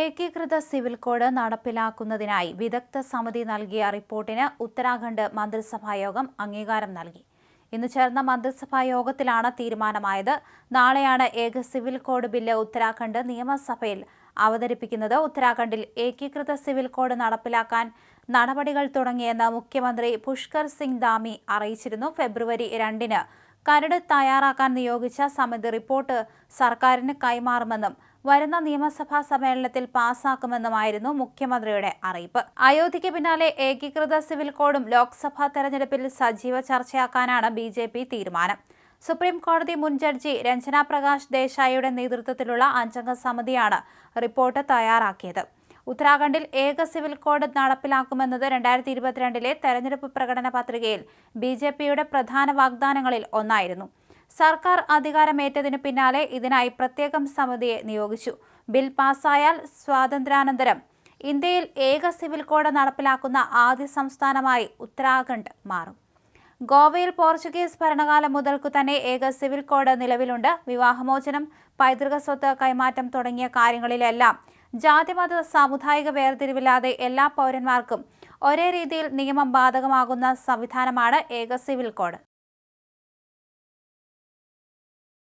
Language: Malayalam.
ഏകീകൃത സിവിൽ കോഡ് നടപ്പിലാക്കുന്നതിനായി വിദഗ്ധ സമിതി നൽകിയ റിപ്പോർട്ടിന് ഉത്തരാഖണ്ഡ് മന്ത്രിസഭായോഗം അംഗീകാരം നൽകി. ഇന്ന് ചേർന്ന മന്ത്രിസഭാ യോഗത്തിലാണ് തീരുമാനമായത്. നാളെയാണ് ഏക സിവിൽ കോഡ് ബില്ല് ഉത്തരാഖണ്ഡ് നിയമസഭയിൽ അവതരിപ്പിക്കുന്നത്. ഉത്തരാഖണ്ഡിൽ ഏകീകൃത സിവിൽ കോഡ് നടപ്പിലാക്കാൻ നടപടികൾ തുടങ്ങിയെന്ന് മുഖ്യമന്ത്രി പുഷ്കർ സിംഗ് ദാമി അറിയിച്ചിരുന്നു. ഫെബ്രുവരി രണ്ടിന് കരട് തയ്യാറാക്കാൻ നിയോഗിച്ച സമിതി റിപ്പോർട്ട് സർക്കാരിന് കൈമാറുമെന്നും വരുന്ന നിയമസഭാ സമ്മേളനത്തിൽ പാസാക്കുമെന്നുമായിരുന്നു മുഖ്യമന്ത്രിയുടെ അറിയിപ്പ്. അയോധ്യയ്ക്ക് പിന്നാലെ ഏകീകൃത സിവിൽ കോഡും ലോക്സഭാ തെരഞ്ഞെടുപ്പിൽ സജീവ ചർച്ചയാക്കാനാണ് ബി ജെ പി തീരുമാനം. സുപ്രീം കോടതി മുൻ ജഡ്ജി രഞ്ജന പ്രകാശ് ദേശായിയുടെ നേതൃത്വത്തിലുള്ള അഞ്ചംഗ സമിതിയാണ് റിപ്പോർട്ട് തയ്യാറാക്കിയത്. ഉത്തരാഖണ്ഡിൽ ഏക സിവിൽ കോഡ് നടപ്പിലാക്കുമെന്നത് രണ്ടായിരത്തി ഇരുപത്തിരണ്ടിലെ തെരഞ്ഞെടുപ്പ് പ്രകടന പത്രികയിൽ ബി ജെ പിയുടെ പ്രധാന വാഗ്ദാനങ്ങളിൽ ഒന്നായിരുന്നു. സർക്കാർ അധികാരമേറ്റതിനു പിന്നാലെ ഇതിനായി പ്രത്യേകം സമിതിയെ നിയോഗിച്ചു. ബിൽ പാസ്സായാൽ സ്വാതന്ത്ര്യാനന്തരം. ഇന്ത്യയിൽ ഏക സിവിൽ കോഡ് നടപ്പിലാക്കുന്ന ആദ്യ സംസ്ഥാനമായി ഉത്തരാഖണ്ഡ് മാറും. ഗോവയിൽ പോർച്ചുഗീസ് ഭരണകാലം മുതൽക്കു തന്നെ ഏക സിവിൽ കോഡ് നിലവിലുണ്ട്. വിവാഹമോചനം പൈതൃക സ്വത്ത് കൈമാറ്റം തുടങ്ങിയ കാര്യങ്ങളിലെല്ലാം ജാതിമത സാമുദായിക വേർതിരിവില്ലാതെ എല്ലാ പൗരന്മാർക്കും ഒരേ രീതിയിൽ നിയമം ബാധകമാകുന്ന സംവിധാനമാണ് ഏക സിവിൽ കോഡ്.